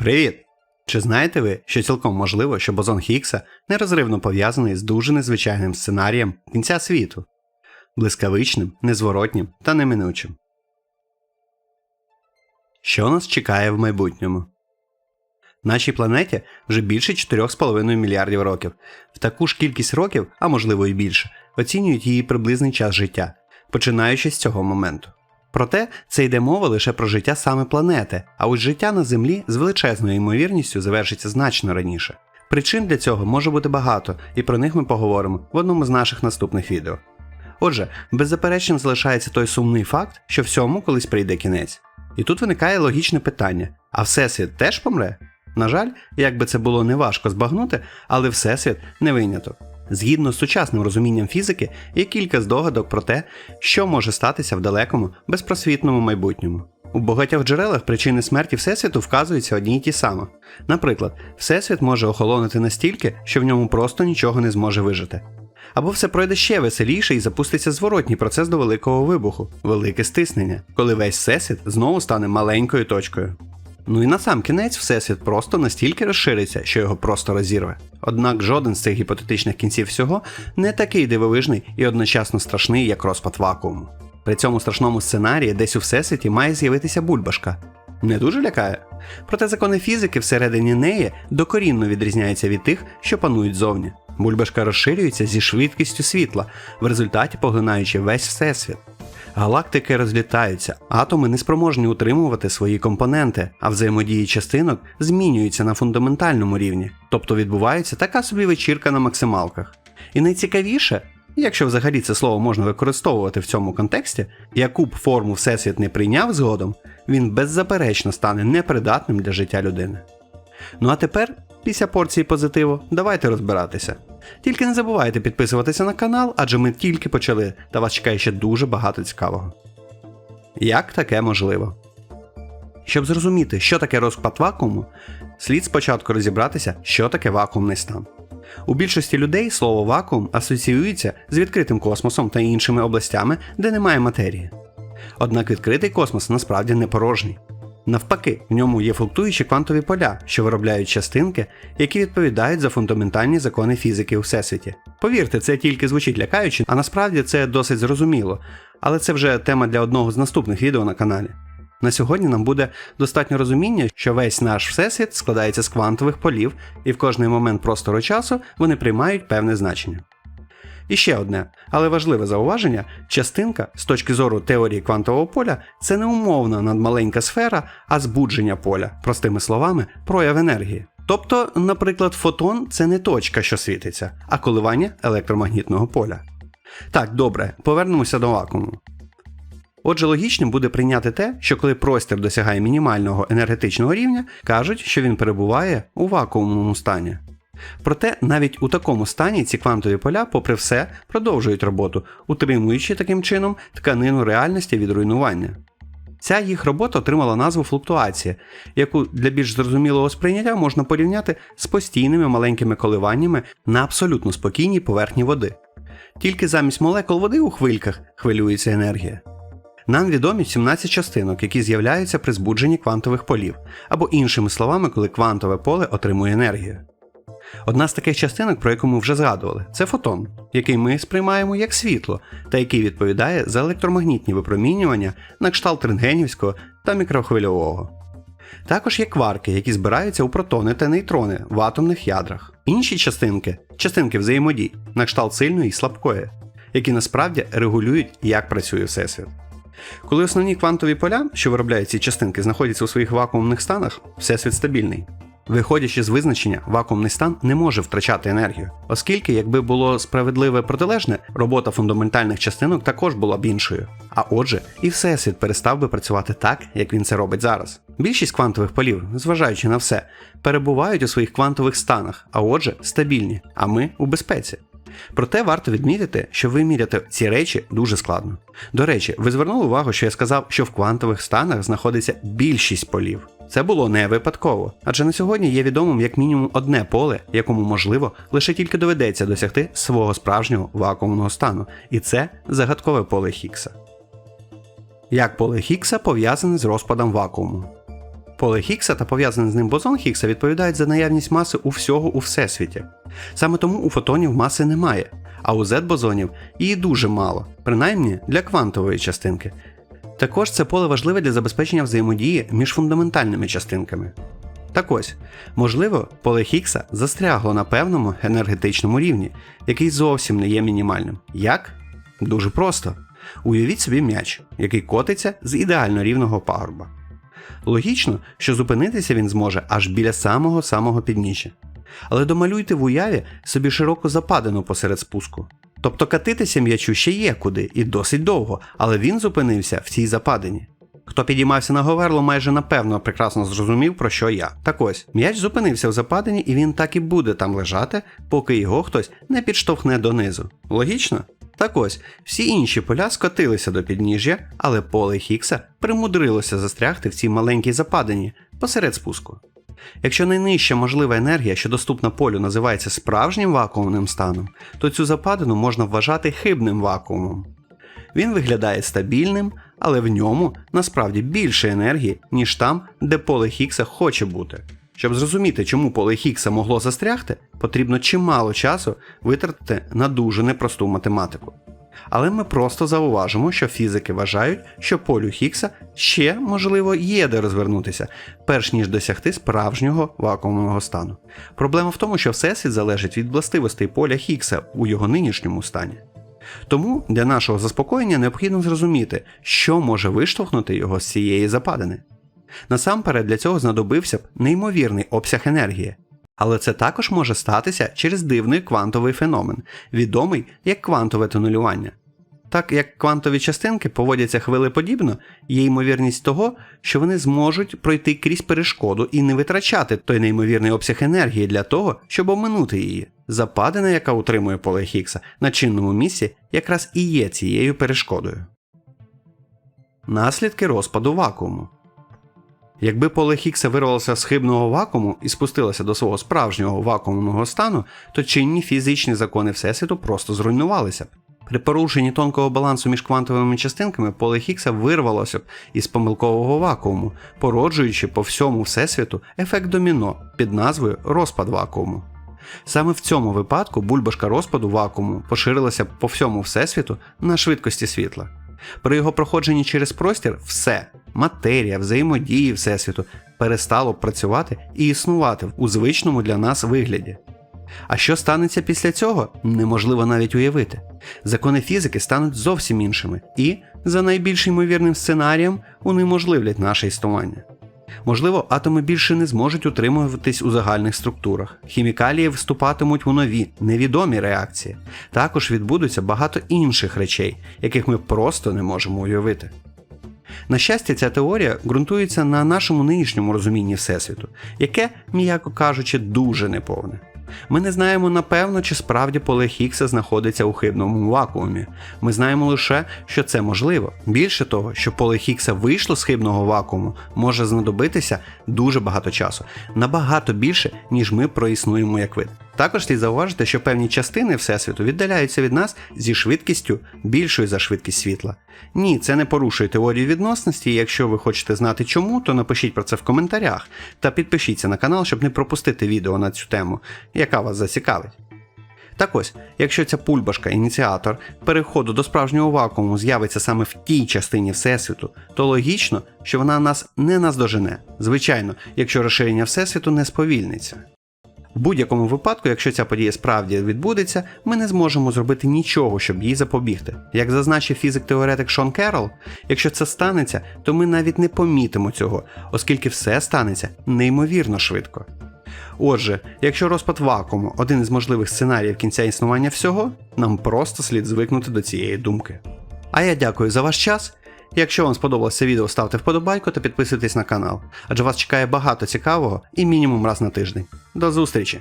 Привіт! Чи знаєте ви, що цілком можливо, що бозон Хіггса нерозривно пов'язаний з дуже незвичайним сценарієм кінця світу, блискавичним, незворотнім та неминучим? Що нас чекає в майбутньому? Нашій планеті вже більше 4,5 мільярдів років. В таку ж кількість років, а можливо і більше, оцінюють її приблизний час життя, починаючи з цього моменту. Проте це йде мова лише про життя саме планети, а ось життя на Землі з величезною ймовірністю завершиться значно раніше. Причин для цього може бути багато, і про них ми поговоримо в одному з наших наступних відео. Отже, беззаперечним залишається той сумний факт, що всьому колись прийде кінець. І тут виникає логічне питання: а Всесвіт теж помре? На жаль, як би це було неважко збагнути, але Всесвіт не виняток. Згідно з сучасним розумінням фізики, є кілька здогадок про те, що може статися в далекому, безпросвітному майбутньому. У багатьох джерелах причини смерті Всесвіту вказуються одні й ті самі. Наприклад, Всесвіт може охолонути настільки, що в ньому просто нічого не зможе вижити. Або все пройде ще веселіше і запуститься зворотній процес до великого вибуху велике стиснення, коли весь всесвіт знову стане маленькою точкою. Ну і на сам кінець Всесвіт просто настільки розшириться, що його просто розірве. Однак жоден з цих гіпотетичних кінців всього не такий дивовижний і одночасно страшний, як розпад вакууму. При цьому страшному сценарії десь у всесвіті має з'явитися бульбашка. Не дуже лякає. Проте закони фізики всередині неї докорінно відрізняються від тих, що панують зовні. Бульбашка розширюється зі швидкістю світла, в результаті поглинаючи весь всесвіт. Галактики розлітаються, атоми не спроможні утримувати свої компоненти, а взаємодії частинок змінюються на фундаментальному рівні, тобто відбувається така собі вечірка на максималках. І найцікавіше, якщо взагалі це слово можна використовувати в цьому контексті, яку б форму Всесвіт не прийняв згодом, він беззаперечно стане непридатним для життя людини. Ну а тепер, після порції позитиву, давайте розбиратися. Тільки не забувайте підписуватися на канал, адже ми тільки почали, та вас чекає ще дуже багато цікавого. Як таке можливо? Щоб зрозуміти, що таке розпад вакууму, слід спочатку розібратися, що таке вакуумний стан. У більшості людей слово вакуум асоціюється з відкритим космосом та іншими областями, де немає матерії. Однак відкритий космос насправді не порожній. Навпаки, в ньому є флуктуючі квантові поля, що виробляють частинки, які відповідають за фундаментальні закони фізики у всесвіті. Повірте, це тільки звучить лякаюче, а насправді це досить зрозуміло, але це вже тема для одного з наступних відео на каналі. На сьогодні нам буде достатньо розуміння, що весь наш всесвіт складається з квантових полів, і в кожний момент простору часу вони приймають певне значення. І ще одне, але важливе зауваження: частинка з точки зору теорії квантового поля це не умовна надмаленька сфера, а збудження поля, простими словами, прояв енергії. Тобто, наприклад, фотон це не точка, що світиться, а коливання електромагнітного поля. Так, добре, повернемося до вакууму. Отже, логічним буде прийняти те, що коли простір досягає мінімального енергетичного рівня, кажуть, що він перебуває у вакуумному стані. Проте навіть у такому стані ці квантові поля, попри все, продовжують роботу, утримуючи таким чином тканину реальності від руйнування. Ця їх робота отримала назву флуктуація, яку для більш зрозумілого сприйняття можна порівняти з постійними маленькими коливаннями на абсолютно спокійній поверхні води. Тільки замість молекул води у хвильках хвилюється енергія. Нам відомі 17 частинок, які з'являються при збудженні квантових полів, або іншими словами, коли квантове поле отримує енергію. Одна з таких частинок, про яку ми вже згадували, це фотон, який ми сприймаємо як світло, та який відповідає за електромагнітні випромінювання на кшталт рентгенівського та мікрохвильового. Також є кварки, які збираються у протони та нейтрони в атомних ядрах. Інші частинки частинки взаємодій, на кшталт сильної і слабкої, які насправді регулюють, як працює Всесвіт. Коли основні квантові поля, що виробляють ці частинки, знаходяться у своїх вакуумних станах, всесвіт стабільний. Виходячи з визначення, вакуумний стан не може втрачати енергію, оскільки, якби було справедливе протилежне, робота фундаментальних частинок також була б іншою. А отже, і всесвіт перестав би працювати так, як він це робить зараз. Більшість квантових полів, зважаючи на все, перебувають у своїх квантових станах, а отже, стабільні, а ми у безпеці. Проте варто відмітити, що виміряти ці речі дуже складно. До речі, ви звернули увагу, що я сказав, що в квантових станах знаходиться більшість полів. Це було не випадково, адже на сьогодні є відомим як мінімум одне поле, якому можливо лише тільки доведеться досягти свого справжнього вакуумного стану, і це загадкове поле Хіггса. Як поле Хіггса пов'язане з розпадом вакууму? Поле Хіггса та пов'язаний з ним бозон Хіггса відповідають за наявність маси у всього у всесвіті. Саме тому у фотонів маси немає, а у Z-бозонів її дуже мало, принаймні для квантової частинки. Також це поле важливе для забезпечення взаємодії між фундаментальними частинками. Так ось, можливо, поле Хіггса застрягло на певному енергетичному рівні, який зовсім не є мінімальним. Як? Дуже просто. Уявіть собі м'яч, який котиться з ідеально рівного пагорба. Логічно, що зупинитися він зможе аж біля самого самого підніжжя. Але домалюйте в уяві собі широку западину посеред спуску. Тобто катитися м'ячу ще є куди і досить довго, але він зупинився в цій западині. Хто підіймався на говерло, майже напевно прекрасно зрозумів, про що я. Так ось, м'яч зупинився в западині, і він так і буде там лежати, поки його хтось не підштовхне донизу. Логічно? Так ось, всі інші поля скотилися до підніжжя, але поле Хікса примудрилося застрягти в цій маленькій западині посеред спуску. Якщо найнижча можлива енергія, що доступна полю, називається справжнім вакуумним станом, то цю западину можна вважати хибним вакуумом. Він виглядає стабільним, але в ньому насправді більше енергії, ніж там, де поле Хіггса хоче бути. Щоб зрозуміти, чому поле Хіггса могло застрягти, потрібно чимало часу витратити на дуже непросту математику. Але ми просто зауважимо, що фізики вважають, що полю Хіггса ще, можливо, є де розвернутися, перш ніж досягти справжнього вакуумного стану. Проблема в тому, що Всесвіт залежить від властивостей поля Хіггса у його нинішньому стані. Тому для нашого заспокоєння необхідно зрозуміти, що може виштовхнути його з цієї западини. Насамперед для цього знадобився б неймовірний обсяг енергії. Але це також може статися через дивний квантовий феномен, відомий як квантове тунулювання. Так як квантові частинки поводяться хвилеподібно, є ймовірність того, що вони зможуть пройти крізь перешкоду і не витрачати той неймовірний обсяг енергії для того, щоб оминути її. Западина, яка утримує поле Хіггса на чинному місці, якраз і є цією перешкодою. Наслідки розпаду вакууму. Якби поле Хіггса вирвалося з хибного вакууму і спустилося до свого справжнього вакуумного стану, то чинні фізичні закони Всесвіту просто зруйнувалися б. При порушенні тонкого балансу між квантовими частинками поле Хіггса вирвалося б із помилкового вакууму, породжуючи по всьому всесвіту ефект доміно під назвою розпад вакууму. Саме в цьому випадку бульбашка розпаду вакууму поширилася по всьому всесвіту на швидкості світла. При його проходженні через простір все матерія, взаємодії Всесвіту перестало працювати і існувати у звичному для нас вигляді. А що станеться після цього, неможливо навіть уявити. Закони фізики стануть зовсім іншими і, за найбільш ймовірним сценарієм, унеможливлять наше існування. Можливо, атоми більше не зможуть утримуватись у загальних структурах. Хімікалії вступатимуть у нові, невідомі реакції. Також відбудуться багато інших речей, яких ми просто не можемо уявити. На щастя, ця теорія ґрунтується на нашому нинішньому розумінні Всесвіту, яке, м'яко кажучи, дуже неповне. Ми не знаємо напевно, чи справді поле Хіггса знаходиться у хибному вакуумі. Ми знаємо лише, що це можливо. Більше того, що поле Хіггса вийшло з хибного вакууму, може знадобитися дуже багато часу, набагато більше, ніж ми проіснуємо як вид. Також слід зауважити, що певні частини Всесвіту віддаляються від нас зі швидкістю більшою за швидкість світла. Ні, це не порушує теорію відносності, і якщо ви хочете знати чому, то напишіть про це в коментарях та підпишіться на канал, щоб не пропустити відео на цю тему, яка вас зацікавить. Так ось, якщо ця пульбашка, ініціатор переходу до справжнього вакууму з'явиться саме в тій частині Всесвіту, то логічно, що вона нас не наздожене. Звичайно, якщо розширення Всесвіту не сповільниться. В будь-якому випадку, якщо ця подія справді відбудеться, ми не зможемо зробити нічого, щоб їй запобігти. Як зазначив фізик-теоретик Шон Керрол, якщо це станеться, то ми навіть не помітимо цього, оскільки все станеться неймовірно швидко. Отже, якщо розпад вакууму один із можливих сценаріїв кінця існування всього, нам просто слід звикнути до цієї думки. А я дякую за ваш час. Якщо вам сподобалося відео, ставте вподобайку та підписуйтесь на канал, адже вас чекає багато цікавого і мінімум раз на тиждень. До зустрічі!